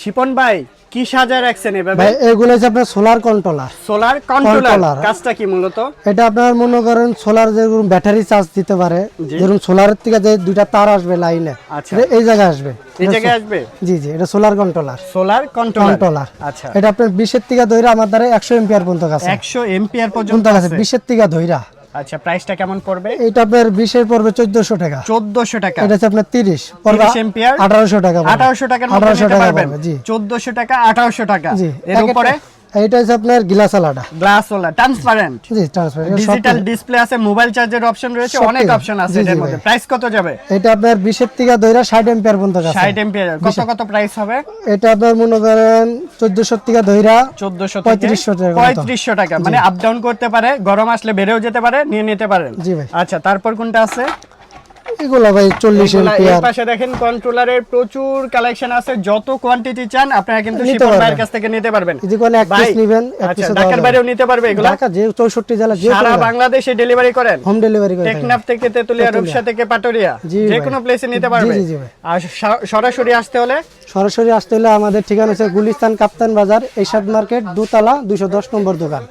শিপন ভাই কি সাজা রাখছেন এভাবে? ভাই এগুলো হচ্ছে আপনার সোলার কন্ট্রোলার সোলার কন্ট্রোলার কাজটা কি মূলত? এটা আপনার মনে করেন সোলার যেরকম ব্যাটারি চার্জ দিতে পারে। যেরকম সোলারের থেকে যে দুইটা তার আসবে লাইনে আচ্ছা। এই জায়গায় আসবে। এই জায়গায় আসবে? জি জি এটা সোলার কন্ট্রোলার সোলার কন্ট্রোলার আচ্ছা। এটা আপনার বিশের থেকে ধইরা আমার দ্বারা একশো এম্পিয়ার পর্যন্ত কাছে একশো এম্পিয়ার পর্যন্ত আছে। বিশের থেকে ধইরা। আচ্ছা প্রাইসটা কেমন পড়বে? এটা আপনার বিশের পড়বে চোদ্দশো টাকা। চোদ্দশো টাকা। এটা হচ্ছে আপনার তিরিশ। পড়বে 30 এম্পিয়ার আঠারোশো টাকা পড়বে। আঠারোশো টাকার মধ্যে নিতে টাকা পারবেন। জি। চোদ্দশো টাকা আঠারোশো টাকা। জি। এর উপরে? এটা হচ্ছে আপনার গ্লাস আলাদা। গ্লাস ওলা ট্রান্সপারেন্ট জি ট্রান্সফার ডিজিটাল ডিসপ্লে আছে মোবাইল চার্জের অপশন রয়েছে অনেক অপশন আছে এর মধ্যে। প্রাইস কত যাবে? এটা আপনার বিশের থেকে ধইরা ষাট এম্পিয়ার পর্যন্ত কাছে 60 এম্পিয়ার কত কত প্রাইস হবে? এটা আপনার মনে করেন চোদ্দশো থেকে ধইরা 1400 পঁয়ত্রিশশো টাকা মতো। পঁয়ত্রিশশো টাকা। মানে আপ ডাউন করতে পারে গরম আসলে বেড়েও যেতে পারে নিয়ে নিতে পারেন। জি ভাই। আচ্ছা তারপর কোনটা আছে? এগুলো ভাই চল্লিশ এগুলা- এর এম্পিয়ার পাশে দেখেন কন্ট্রোলারের প্রচুর কালেকশন আছে। যত কোয়ান্টিটি চান আপনারা কিন্তু শিপন ভাইয়ের কাছ থেকে নিতে পারবেন। যদি কোনো এক পিস নিবেন এক আচ্ছা পিসে ঢাকার বাইরেও নিতে পারবে এগুলো? ঢাকা যে চৌষট্টি জেলা যে সারা বাংলাদেশে ডেলিভারি করেন। হোম ডেলিভারি করে থাকি। টেকনাফ থেকে তেতুলিয়া রূপসা থেকে পাটুরিয়া যে কোনো প্লেসে নিতে পারবে। জি, জি আর সরাসরি আসতে হলে? সরাসরি আসতে হলে আমাদের ঠিকানা হচ্ছে গুলিস্তান কাপ্তান বাজার এরশাদ মার্কেট দুতলা দুশো দশ নম্বর দোকান।